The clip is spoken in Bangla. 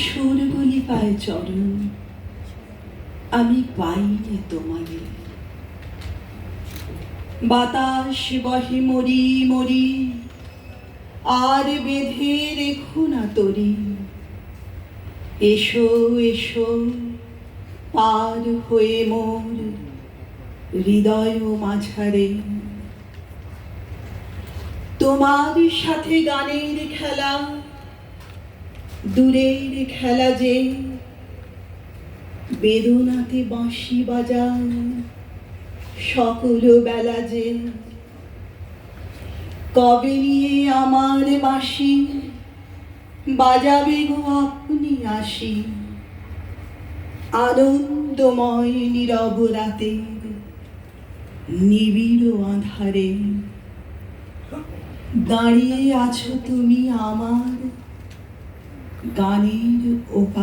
সুরগুলি পায় চরণ, আমি পাইনি তোমারে বাতাস বহে মরি মরি, আর বেঁধে রেখো না তরি। এসো এসো, পার হয়ে মোর হৃদয় মাঝারে। তোমার সাথে গানের খেলা দূরের খেলা যে বেদনাতে বাঁশি বাজান সকল বেলা যে কবে নিয়ে আমার বাঁশি বাজাবে গো আপনি আসি। আনন্দময় নীরব রাতে নিবিড় আধারে দাঁড়িয়ে আছো তুমি আমার গানের ওপারে